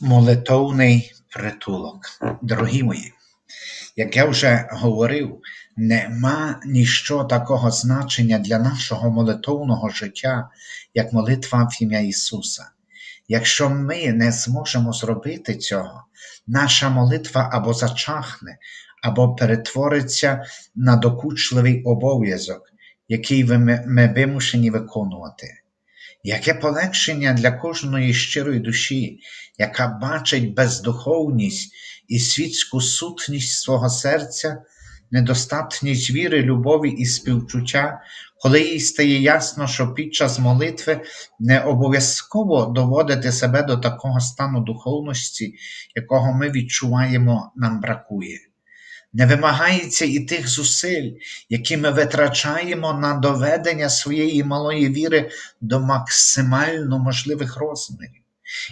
Молитовний притулок. Дорогі мої, як я вже говорив, нема ніщо такого значення для нашого молитовного життя, як молитва в ім'я Ісуса. Якщо ми не зможемо зробити цього, наша молитва або зачахне, або перетвориться на докучливий обов'язок, який ми вимушені виконувати. Яке полегшення для кожної щирої душі, яка бачить бездуховність і світську сутність свого серця, недостатність віри, любові і співчуття, коли їй стає ясно, що під час молитви не обов'язково доводити себе до такого стану духовності, якого ми відчуваємо, нам бракує. Не вимагається і тих зусиль, які ми витрачаємо на доведення своєї малої віри до максимально можливих розмірів.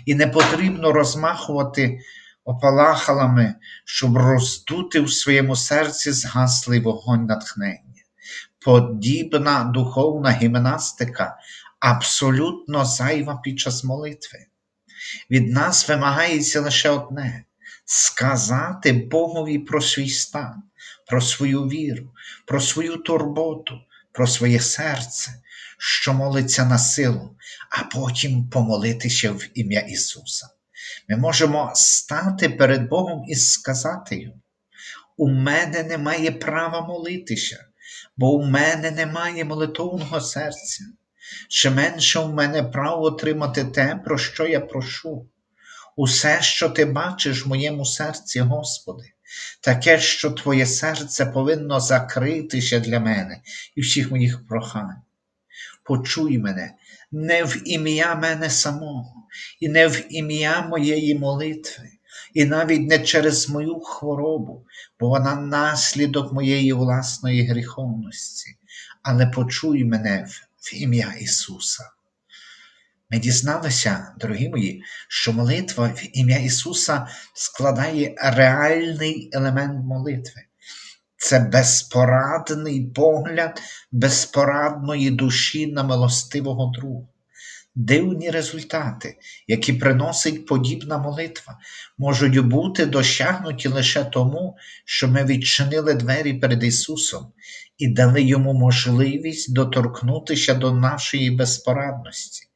І не потрібно розмахувати опалахалами, щоб роздути в своєму серці згаслий вогонь натхнення. Подібна духовна гімнастика абсолютно зайва під час молитви. Від нас вимагається лише одне сказати Богові про свій стан, про свою віру, про свою турботу, про своє серце, що молиться на силу, а потім помолитися в ім'я Ісуса. Ми можемо стати перед Богом і сказати Йому: у мене немає права молитися, бо у мене немає молитовного серця. Ще менше в мене право отримати те, про що я прошу. Усе, що ти бачиш в моєму серці, Господи, таке, що Твоє серце повинно закритися для мене і всіх моїх прохань. Почуй мене не в ім'я мене самого, і не в ім'я моєї молитви, і навіть не через мою хворобу, бо вона наслідок моєї власної гріховності, але почуй мене в ім'я Ісуса. Ми дізналися, дорогі мої, що молитва в ім'я Ісуса складає реальний елемент молитви. Це безпорадний погляд безпорадної душі на милостивого Друга. Дивні результати, які приносить подібна молитва, можуть бути досягнуті лише тому, що ми відчинили двері перед Ісусом і дали Йому можливість доторкнутися до нашої безпорадності.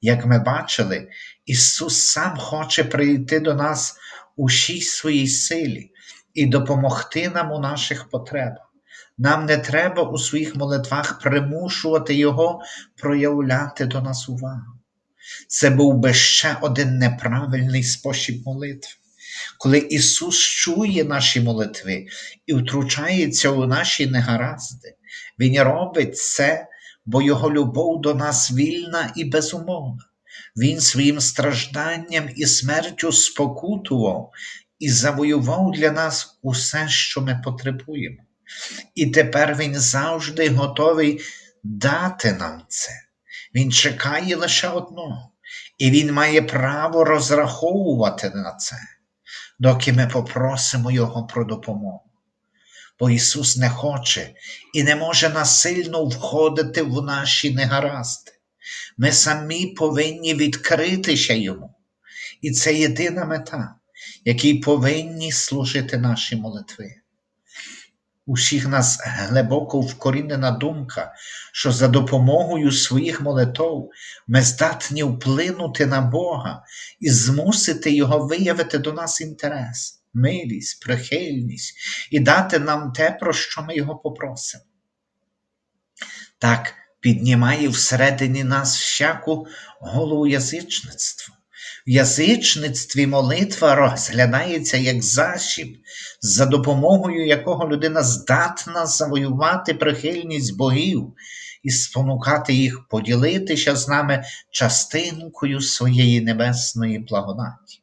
Як ми бачили, Ісус сам хоче прийти до нас у всій своїй силі і допомогти нам у наших потребах. Нам не треба у своїх молитвах примушувати Його проявляти до нас увагу. Це був би ще один неправильний спосіб молитви. Коли Ісус чує наші молитви і втручається у наші негаразди, Він робить це бо Його любов до нас вільна і безумовна. Він своїм стражданням і смертю спокутував і завоював для нас усе, що ми потребуємо. І тепер Він завжди готовий дати нам це. Він чекає лише одного, і Він має право розраховувати на це, доки ми попросимо Його про допомогу бо Ісус не хоче і не може насильно входити в наші негаразди. Ми самі повинні відкритися Йому. І це єдина мета, якій повинні служити наші молитви. Усіх нас глибоко вкорінена думка, що за допомогою своїх молитв ми здатні вплинути на Бога і змусити Його виявити до нас інтерес милість, прихильність і дати нам те, про що ми його попросимо. Так піднімає всередині нас всяку голову язичництва. В язичництві молитва розглядається як засіб, за допомогою якого людина здатна завоювати прихильність богів і спонукати їх поділитися з нами частинкою своєї небесної благодаті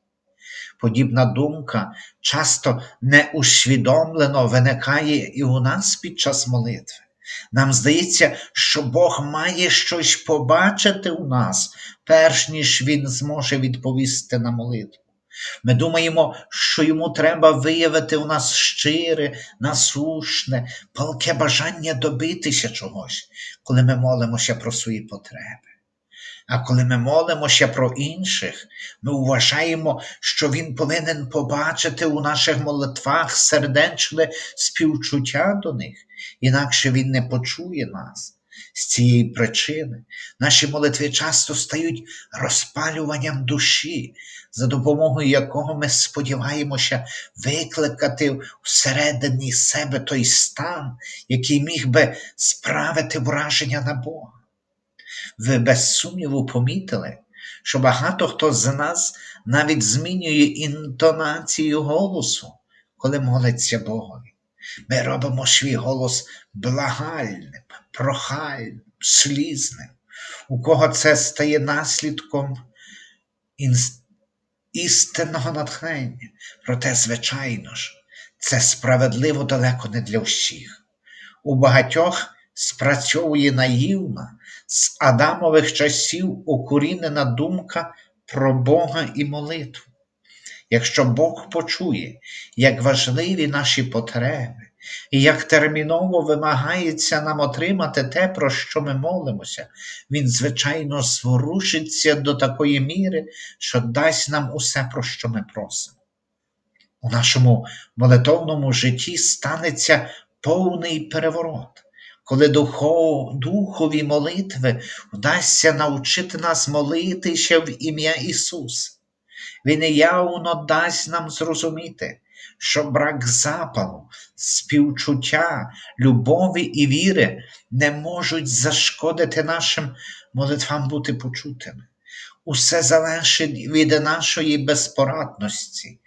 подібна думка часто неусвідомлено виникає і у нас під час молитви. Нам здається, що Бог має щось побачити у нас, перш ніж Він зможе відповісти на молитву. Ми думаємо, що йому треба виявити у нас щире, насушне, палке бажання добитися чогось, коли ми молимося про свої потреби. А коли ми молимося про інших, ми вважаємо, що Він повинен побачити у наших молитвах сердечне співчуття до них, інакше Він не почує нас. З цієї причини наші молитви часто стають розпалюванням душі, за допомогою якого ми сподіваємося викликати всередині себе той стан, який міг би справити враження на Бога. Ви без сумніву помітили, що багато хто з нас навіть змінює інтонацію голосу, коли молиться Богові. Ми робимо свій голос благальним, прохальним, слізним. У кого це стає наслідком істинного натхнення. Проте, звичайно ж, це справедливо далеко не для всіх. У багатьох спрацьовує наївна, з Адамових часів укорінена думка про Бога і молитву. Якщо Бог почує, як важливі наші потреби, і як терміново вимагається нам отримати те, про що ми молимося, Він, звичайно, зворушиться до такої міри, що дасть нам усе, про що ми просимо. У нашому молитовному житті станеться повний переворот, коли духов, духові молитви вдасться навчити нас молитися в ім'я Ісуса. Він явно дасть нам зрозуміти, що брак запалу, співчуття, любові і віри не можуть зашкодити нашим молитвам бути почутими. Усе залежить від нашої безпорадності,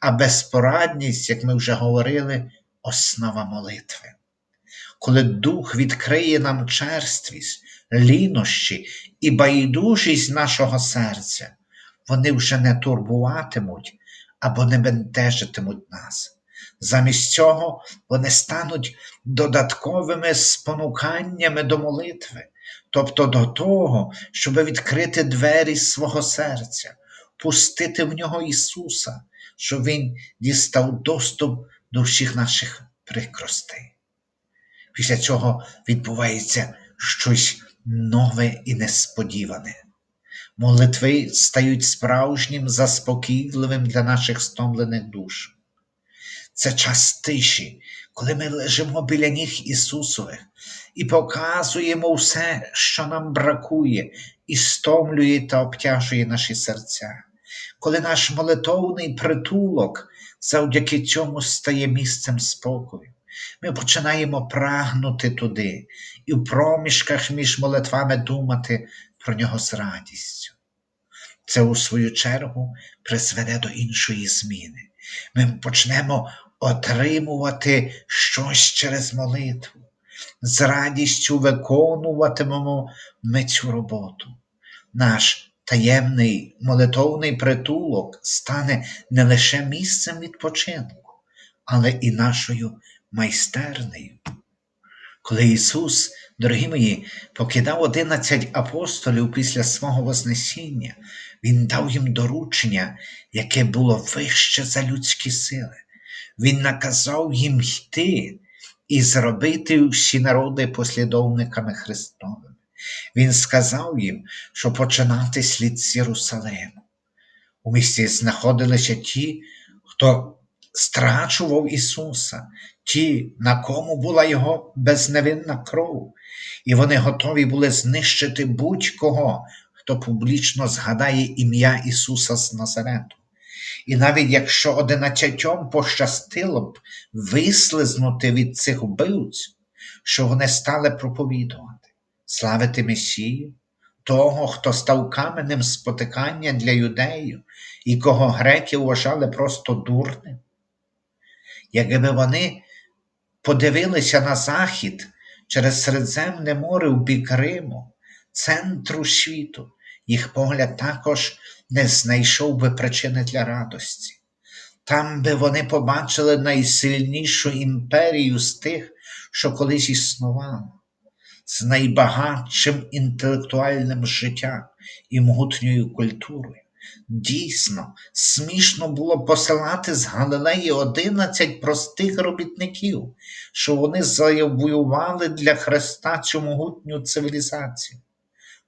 а безпорадність, як ми вже говорили, основа молитви. Коли Дух відкриє нам черствість, лінощі і байдужість нашого серця, вони вже не турбуватимуть або не бентежитимуть нас. Замість цього вони стануть додатковими спонуканнями до молитви, тобто до того, щоб відкрити двері свого серця, пустити в нього Ісуса, щоб Він дістав доступ до всіх наших прикростей. Після цього відбувається щось нове і несподіване. Молитви стають справжнім заспокійливим для наших стомлених душ. Це час тиші, коли ми лежимо біля ніг Ісусових і показуємо все, що нам бракує, і стомлює та обтяжує наші серця, коли наш молитовний притулок завдяки цьому стає місцем спокою. Ми починаємо прагнути туди і в проміжках між молитвами думати про нього з радістю. Це, у свою чергу, призведе до іншої зміни. Ми почнемо отримувати щось через молитву. З радістю виконуватимемо ми цю роботу. Наш таємний молитовний притулок стане не лише місцем відпочинку, але і нашою майстернею. Коли Ісус, дорогі мої, покидав одинадцять апостолів після свого Вознесіння, Він дав їм доручення, яке було вище за людські сили. Він наказав їм йти і зробити всі народи послідовниками Христовими. Він сказав їм, що починати слід з Єрусалиму. У місті знаходилися ті, хто страчував Ісуса, ті, на кому була Його безневинна кров, і вони готові були знищити будь-кого, хто публічно згадає ім'я Ісуса з Назарету. І навіть якщо одинадцятьом пощастило б вислизнути від цих вбивць, що вони стали проповідувати, славити Месію, того, хто став каменем спотикання для юдеїв і кого греки вважали просто дурним. Якби вони подивилися на захід через Середземне море в бік Риму, центру світу, їх погляд також не знайшов би причини для радості. Там би вони побачили найсильнішу імперію з тих, що колись існувала, з найбагатшим інтелектуальним життям і могутньою культурою. Дійсно, смішно було посилати з Галилеї одинадцять простих робітників, що вони завоювали для Христа цю могутню цивілізацію.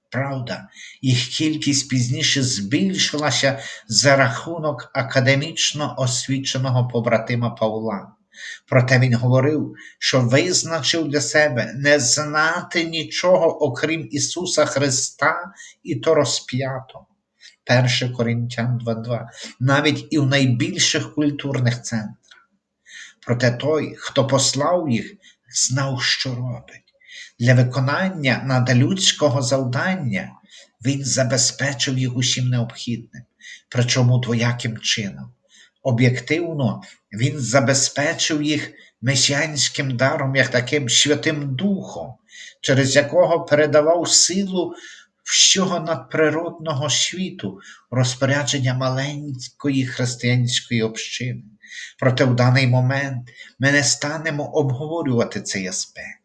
Правда, їх кількість пізніше збільшилася за рахунок академічно освіченого побратима Павла. Проте він говорив, що визначив для себе не знати нічого, окрім Ісуса Христа і то розп'ято. 1 Коринтян 2.2, навіть і в найбільших культурних центрах. Проте той, хто послав їх, знав, що робить. Для виконання надалюдського завдання він забезпечив їх усім необхідним, причому двояким чином. Об'єктивно, він забезпечив їх месіанським даром, як таким Святим Духом, через якого передавав силу всього надприродного світу, розпорядження маленької християнської общини. Проте в даний момент ми не станемо обговорювати цей аспект.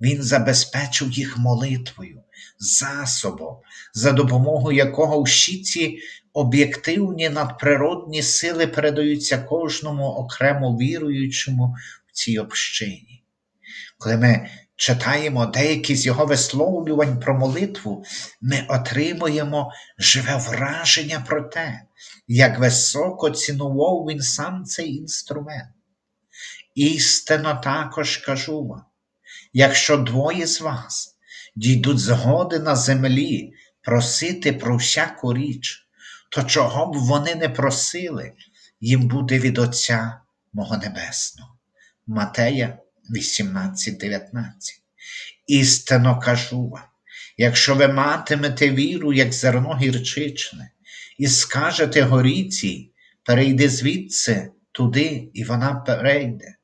Він забезпечив їх молитвою, засобом, за допомогою якого всі ці об'єктивні надприродні сили передаються кожному окремо віруючому в цій общині. Коли ми читаємо деякі з його висловлювань про молитву, ми отримуємо живе враження про те, як високо цінував він сам цей інструмент. Істинно також кажу вам, якщо двоє з вас дійдуть згоди на землі просити про всяку річ, то чого б вони не просили, їм буде від Отця мого Небесного. Матея 18:19. Істинно кажу вам, якщо ви матимете віру, як зерно гірчичне, і скажете горіці, перейди звідси туди, і вона перейде,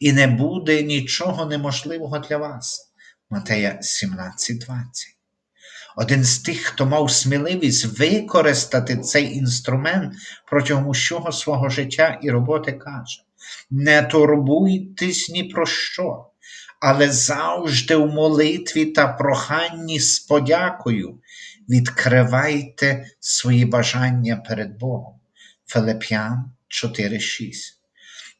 і не буде нічого неможливого для вас. Матея 17:20. Один з тих, хто мав сміливість використати цей інструмент протягом усього свого життя і роботи, каже: не турбуйтесь ні про що, але завжди в молитві та проханні з подякою відкривайте свої бажання перед Богом. Филип'ян 4:6.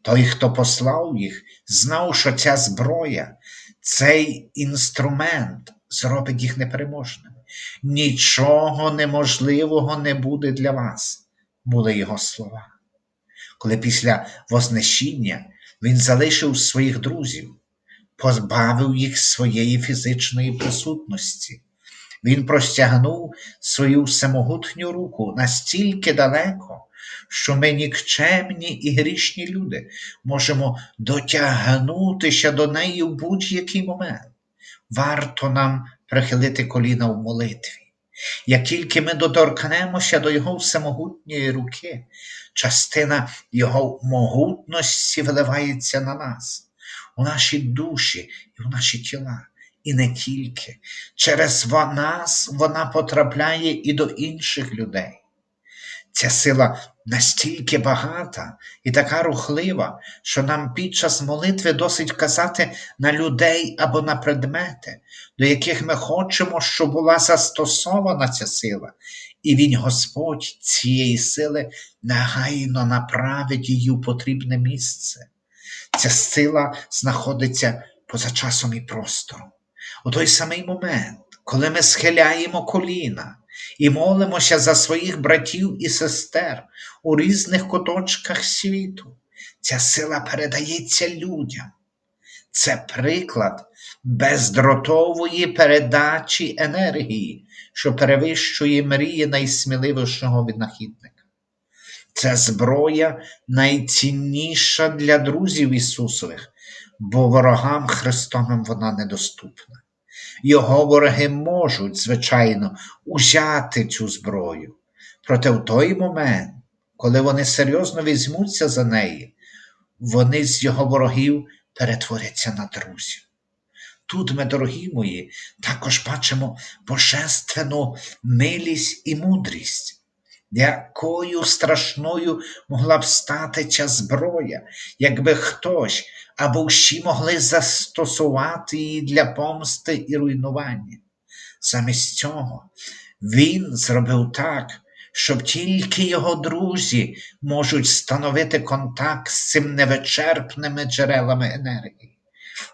Той, хто послав їх, знав, що ця зброя, цей інструмент зробить їх непереможними. Нічого неможливого не буде для вас, були його слова. Коли після вознесіння він залишив своїх друзів, позбавив їх своєї фізичної присутності. Він простягнув свою всемогутню руку настільки далеко, що ми нікчемні і грішні люди можемо дотягнутися до неї в будь-який момент. Варто нам прихилити коліна в молитві. Як тільки ми доторкнемося до Його всемогутньої руки, частина Його могутності виливається на нас, у наші душі і в наші тіла. І не тільки. Через нас вона потрапляє і до інших людей. Ця сила настільки багата і така рухлива, що нам під час молитви досить казати на людей або на предмети, до яких ми хочемо, щоб була застосована ця сила, і Він, Господь, цієї сили негайно направить її в потрібне місце. Ця сила знаходиться поза часом і простором. У той самий момент, коли ми схиляємо коліна і молимося за своїх братів і сестер у різних куточках світу, ця сила передається людям. Це приклад бездротової передачі енергії, що перевищує мрії найсміливішого винахідника. Це зброя найцінніша для друзів Ісусових, бо ворогам Христовим вона недоступна. Його вороги можуть, звичайно, узяти цю зброю. Проте в той момент, коли вони серйозно візьмуться за неї, вони з його ворогів перетворяться на друзів. Тут ми, дорогі мої, також бачимо божественну милість і мудрість, якою страшною могла б стати ця зброя, якби хтось або всі могли застосувати її для помсти і руйнування. Замість цього він зробив так, щоб тільки його друзі можуть становити контакт з цим невичерпними джерелами енергії.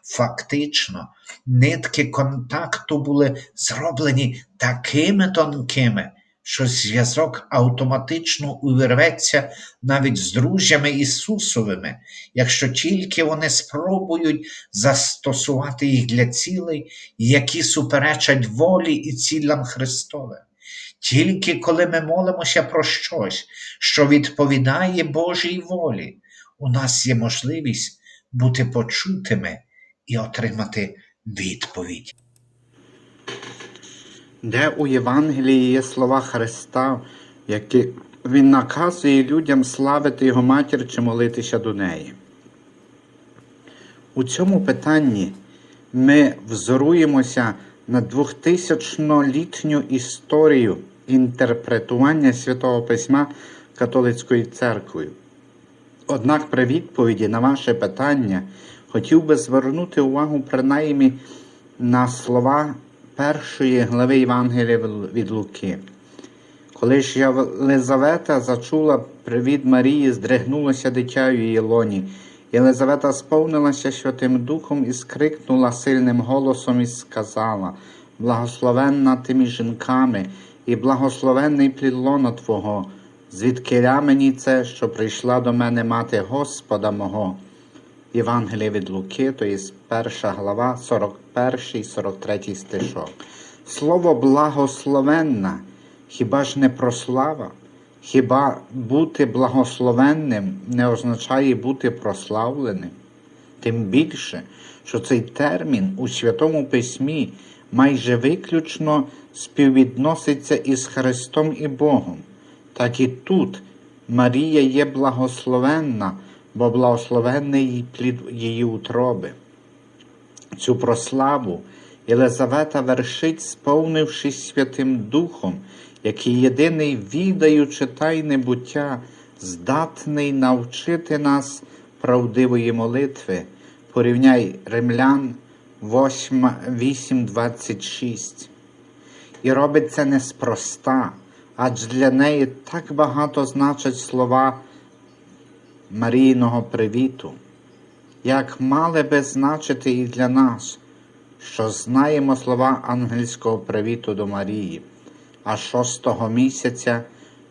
Фактично, нитки контакту були зроблені такими тонкими, що зв'язок автоматично увірветься навіть з друзями Ісусовими, якщо тільки вони спробують застосувати їх для цілей, які суперечать волі і цілям Христовим. Тільки коли ми молимося про щось, що відповідає Божій волі, у нас є можливість бути почутими і отримати відповідь. Де у Євангелії є слова Христа, які Він наказує людям славити Його матір чи молитися до неї. У цьому питанні ми взоруємося на 2000-літню історію інтерпретування Святого Письма католицькою церквою. Однак при відповіді на ваше питання хотів би звернути увагу принаймні на слова першої глави Євангелія від Луки. Коли ж Єлизавета зачула привід Марії, здригнулося дитя у її лоні. Єлизавета сповнилася Святим Духом і скрикнула сильним голосом і сказала: Благословенна ти між жінками, і благословенний плід лона Твого, звідкиля мені це, що прийшла до мене мати Господа мого. Євангеліє від Луки, то є перша глава, 41, 43 стишок. Слово благословенна, хіба ж не прослава? Хіба бути благословенним не означає бути прославленим? Тим більше, що цей термін у Святому Письмі майже виключно співвідноситься із Христом і Богом. Так і тут Марія є благословенна, бо благословенний плід її утроби. Цю прославу Єлизавета вершить, сповнившись Святим Духом, який єдиний, відаючи тайне буття, здатний навчити нас правдивої молитви. Порівняй римлян 8.26. І робить це неспроста, адже для неї так багато значать слова Марійного привіту, як мали би значити і для нас, що знаємо слова ангельського привіту до Марії, а шостого місяця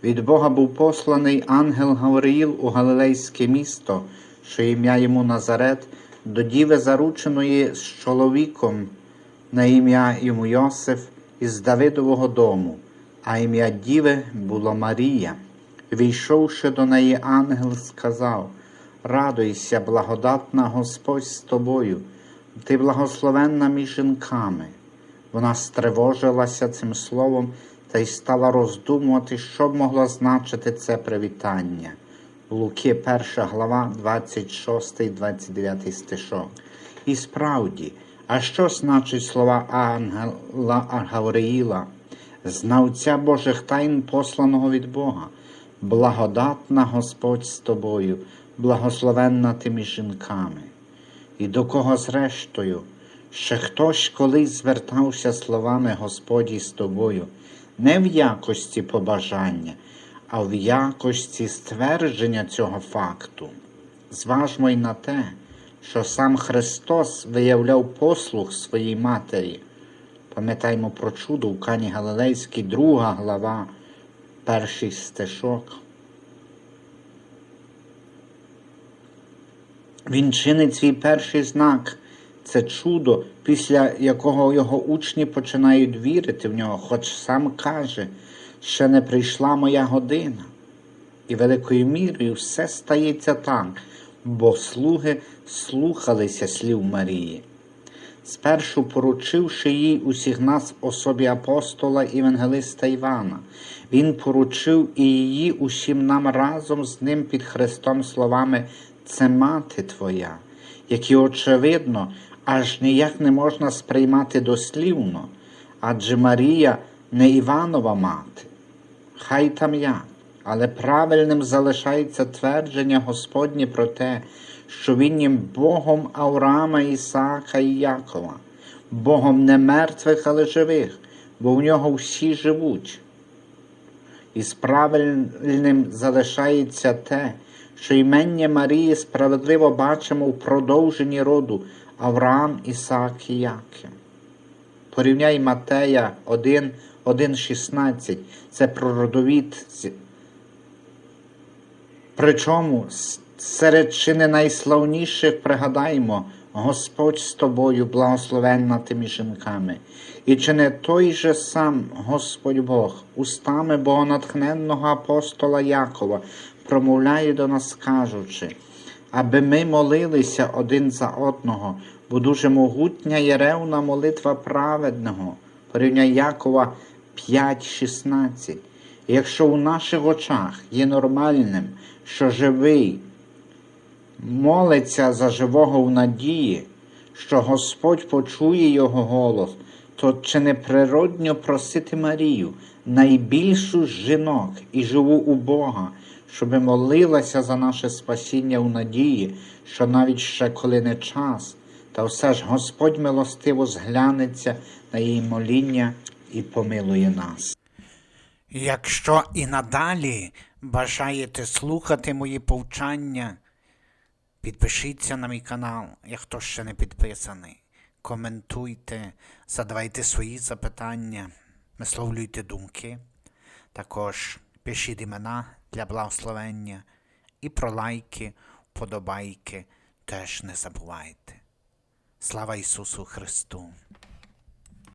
від Бога був посланий ангел Гавриїл у Галилейське місто, що ім'я йому Назарет, до діви зарученої з чоловіком, на ім'я йому Йосиф із Давидового дому, а ім'я діви було Марія. Війшовши до неї, ангел сказав: Радуйся, благодатна Господь з тобою, ти благословенна між жінками. Вона стривожилася цим словом та й стала роздумувати, що б могло значити це привітання. Луки, 1 глава, 26, 29 стишок. І справді, а що значить слова ангела Гавриїла, знавця Божих тайн, посланого від Бога? Благодатна Господь з тобою, благословенна ти між жінками. І до кого зрештою, ще хтось колись звертався словами Господі з тобою, не в якості побажання, а в якості ствердження цього факту. Зважмо й на те, що сам Христос виявляв послуг своїй матері. Пам'ятаємо про чудо у Кані Галилейській, друга глава перший стишок. Він чинить свій перший знак. Це чудо, після якого його учні починають вірити в нього, хоч сам каже, ще не прийшла моя година. І великою мірою все стається так, бо слуги слухалися слів Марії спершу поручивши їй усіх нас особі апостола і Евангелиста Івана. Він поручив і її усім нам разом з ним під Христом словами Це мати Твоя, які, очевидно, аж ніяк не можна сприймати дослівно, адже Марія не Іванова мати. Хай там як, але правильним залишається твердження Господнє про те, що він є Богом Авраама, Ісаака і Якова, Богом не мертвих, але живих, бо в нього всі живуть. І справильним залишається те, що імення Марії справедливо бачимо в продовженні роду, Авраам, Ісаак і Яків. Порівняй Матея 1, 1, 16. Це про родовід. Причому серед чи не найславніших пригадаємо, Господь з тобою благословенна тими жінками. І чи не той же сам Господь Бог, устами богонатхненного апостола Якова, промовляє до нас, кажучи, аби ми молилися один за одного, бо дуже могутня є ревна молитва праведного. Порівняй Якова 5.16. Якщо у наших очах є нормальним, що живий молиться за живого в надії, що Господь почує його голос, то чи не природньо просити Марію, найбільшу з жінок і живу у Бога, щоби молилася за наше спасіння у надії, що навіть ще коли не час, та все ж Господь милостиво зглянеться на її моління і помилує нас. Якщо і надалі бажаєте слухати мої повчання, підпишіться на мій канал, як хто ще не підписаний. Коментуйте, задавайте свої запитання, висловлюйте думки. Також пишіть імена для благословення і про лайки, вподобайки теж не забувайте. Слава Ісусу Христу!